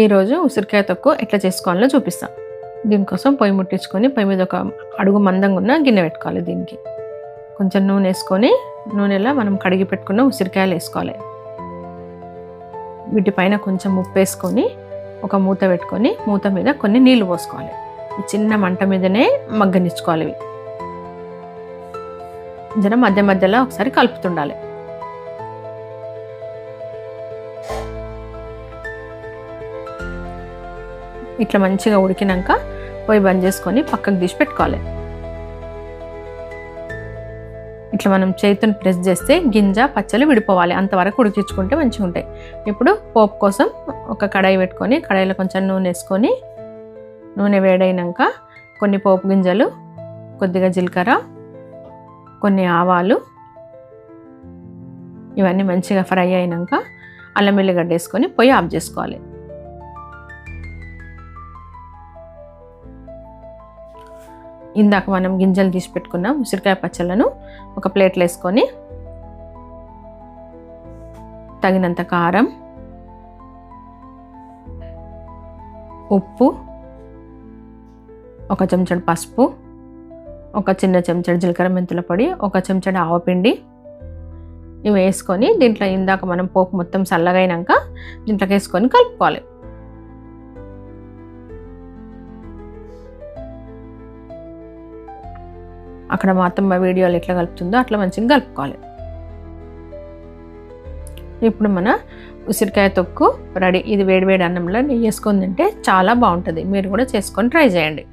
ఈరోజు ఉసిరికాయ తొక్కు ఎట్లా చేసుకోవాలో చూపిస్తాం. దీనికోసం పొయ్యి ముట్టించుకొని పొయ్యి మీద ఒక అడుగు మందంగా ఉన్న గిన్నె పెట్టుకోవాలి దీనికి. కొంచెం నూనె వేసుకొని నూనెలో మనం కడిగి పెట్టుకున్న ఉసిరికాయలు వేసుకోవాలి. వీటిపైన కొంచెం ఉప్పు వేసుకొని ఒక మూత పెట్టుకొని మూత మీద కొన్ని నీళ్ళు పోసుకోవాలి. ఈ చిన్న మంట మీదనే మగ్గనిచ్చుకోవాలి ఇవి. జర మధ్య మధ్యలో ఒకసారి కలుపుతుండాలి. ఇట్లా మంచిగా ఉడికినాక పొయ్యి బంద్ చేసుకొని పక్కకు తీసి పెట్టుకోవాలి. ఇట్లా మనం చేతిని ప్రెస్ చేస్తే గింజ పచ్చలు విడిపోవాలి. అంతవరకు ఉడికించుకుంటే మంచిగా ఉంటాయి. ఇప్పుడు పోపు కోసం ఒక కడాయి పెట్టుకొని కడాయిలో కొంచెం నూనె వేసుకొని నూనె వేడైనాక కొన్ని పోపు గింజలు కొద్దిగా జీలకర్ర కొన్ని ఆవాలు ఇవన్నీ మంచిగా ఫ్రై అయినాక అల్లం వెల్లిగడ్డ వేసుకొని పొయ్యి ఆఫ్ చేసుకోవాలి. ఇందాక మనం గింజలు తీసి పెట్టుకున్న ఉసిరికాయ పచ్చళ్ళను ఒక ప్లేట్లో వేసుకొని తగినంత కారం ఉప్పు ఒక చెంచడు పసుపు ఒక చిన్న చెంచడు జీలకర్ర మెంతుల పొడి ఒక చెంచడు ఆవపిండి ఇవి వేసుకొని దీంట్లో ఇందాక మనం పోపు మొత్తం చల్లగైనాక దీంట్లోకి వేసుకొని కలుపుకోవాలి. అక్కడ మా అత్తమ్మ వీడియోలు ఎట్లా కలుపుతుందో అట్లా మంచిగా కలుపుకోవాలి. ఇప్పుడు మన ఉసిరికాయ తొక్కు రెడీ. ఇది వేడివేడి అన్నంలో నెయ్యి వేసుకుందంటే తింటే చాలా బాగుంటుంది. మీరు కూడా చేసుకొని ట్రై చేయండి.